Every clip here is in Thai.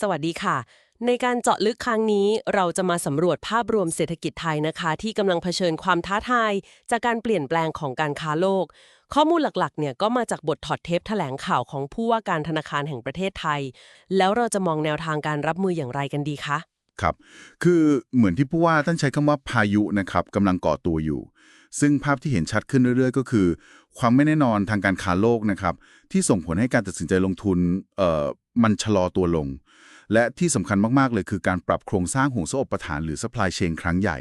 สวัสดีค่ะ ในการเจาะลึกครั้งนี้ เราจะมาสำรวจภาพรวมเศรษฐกิจไทยนะคะ ที่กำลังเผชิญความท้าทาย จากการเปลี่ยนแปลงของการค้าโลก ข้อมูลหลักๆ เนี่ยก็มาจากบทถอดเทปแถลงข่าวของผู้ว่าการธนาคารแห่งประเทศไทย แล้วเราจะมองแนวทางการรับมืออย่างไรกันดีคะครับ คือเหมือนที่ผู้ว่าท่านใช้คำว่าพายุนะครับกำลังก่อตัวอยู่ ซึ่งภาพที่เห็นชัดขึ้นเรื่อยๆ ก็คือ ความไม่แน่นอนทางการค้าโลกนะครับ ที่ส่งผลให้การตัดสินใจลงทุนเอ่อมันชะลอตัวลง และที่สำคัญมากๆเลยคือการปรับโครงสร้างห่วงโซ่อุปทานหรือ supply chain ครั้งใหญ่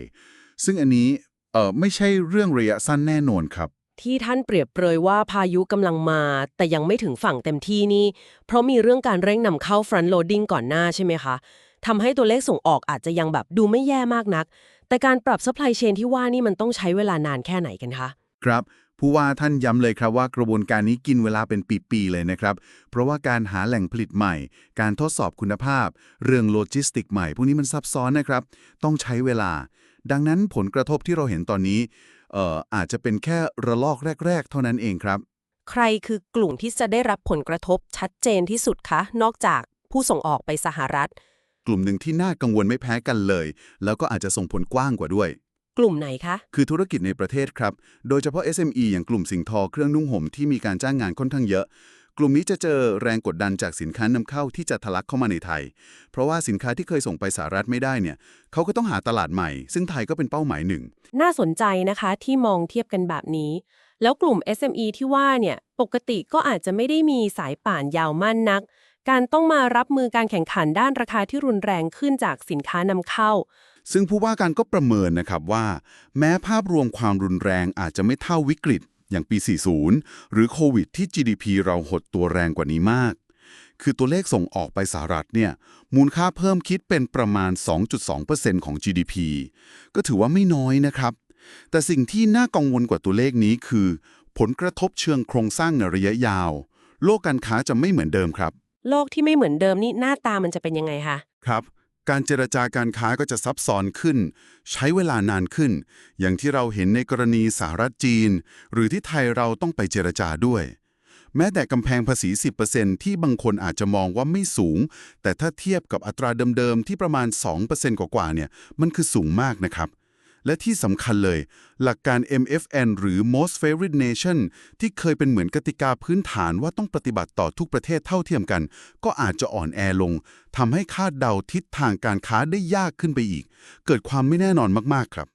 ซึ่งอันนี้เอ่อไม่ใช่เรื่องระยะสั้นแน่นอนครับ ที่ท่านเปรียบเปรยว่าพายุกำลังมา แต่ยังไม่ถึงฝั่งเต็มที่นี่ เพราะมีเรื่องการเร่งนำเข้า front loading ก่อนหน้าใช่ไหมคะทำให้ตัวเลขส่งออกอาจจะยังแบบดูไม่แย่มากนัก แต่การปรับ supply chain ที่ว่านี่มันต้องใช้เวลานานแค่ไหนกันคะ ครับผู้ว่าท่านย้ำเลยครับว่ากระบวนการนี้กินเวลาเป็นปีๆเลยนะครับ เพราะว่าการหาแหล่งผลิตใหม่ การทดสอบคุณภาพ เรื่องโลจิสติกใหม่ พวกนี้มันซับซ้อนนะครับ ต้องใช้เวลา ดังนั้นผลกระทบที่เราเห็นตอนนี้เอ่ออาจจะเป็นแค่ระลอกแรก ๆ เท่านั้นเองครับ ใครคือกลุ่มที่จะได้รับผลกระทบชัดเจนที่สุดคะ นอกจากผู้ส่งออกไปสหรัฐ กลุ่มหนึ่งที่น่ากังวลไม่แพ้กันเลย แล้วก็อาจจะส่งผลกว้างกว่าด้วย กลุ่มไหนคะ คือธุรกิจในประเทศครับ โดยเฉพาะ SME อย่างกลุ่มสิ่งทอเครื่องนุ่งห่มที่มีการจ้างงานค่อนข้างเยอะ กลุ่มนี้จะเจอแรงกดดันจากสินค้านำเข้าที่จะทะลักเข้ามาในไทย เพราะว่าสินค้าที่เคยส่งไปสหรัฐไม่ได้เนี่ยเขาก็ต้องหาตลาดใหม่ ซึ่งไทยก็เป็นเป้าหมายหนึ่ง น่าสนใจนะคะที่มองเทียบกันแบบนี้ แล้วกลุ่ม SME ที่ว่าเนี่ยปกติก็อาจจะไม่ได้มีสายป่านยาวมั่นนัก การต้องมารับมือการแข่งขันด้านราคาที่รุนแรงขึ้นจากสินค้านำเข้า ซึ่งผู้ว่าการก็ประเมินนะครับว่า แม้ภาพรวมความรุนแรงอาจจะไม่เท่าวิกฤต อย่างปี 40 หรือโควิดที่ GDP เราหดตัวแรงกว่านี้มาก คือตัวเลขส่งออกไปสหรัฐเนี่ยมูลค่าเพิ่มคิดเป็นประมาณ 2.2%ของ GDP ก็ถือว่าไม่น้อยนะครับ แต่สิ่งที่น่ากังวลกว่าตัวเลขนี้คือ ผลกระทบเชิงโครงสร้างในระยะยาว โลกการค้าจะไม่เหมือนเดิมครับ โลกที่ไม่เหมือนเดิมนี่หน้าตามันจะเป็นยังไงคะครับ การเจรจาการค้าก็จะซับซ้อนขึ้น ใช้เวลานานขึ้น อย่างที่เราเห็นในกรณีสหรัฐจีน หรือที่ไทยเราต้องไปเจรจาด้วย แม้แต่กำแพงภาษี 10%ที่บางคนอาจจะมองว่าไม่สูง แต่ถ้าเทียบกับอัตราเดิมๆที่ประมาณ 2%กว่าๆเนี่ยมันคือสูงมากนะครับ และที่สำคัญเลย หลักการ MFN หรือ Most Favored Nation ที่เคยเป็นเหมือนกติกาพื้นฐานว่าต้องปฏิบัติต่อทุกประเทศเท่าเทียมกัน ก็อาจจะอ่อนแอลงทำให้คาดเดาทิศทางการค้าได้ยากขึ้นไปอีก เกิดความไม่แน่นอนมากๆครับ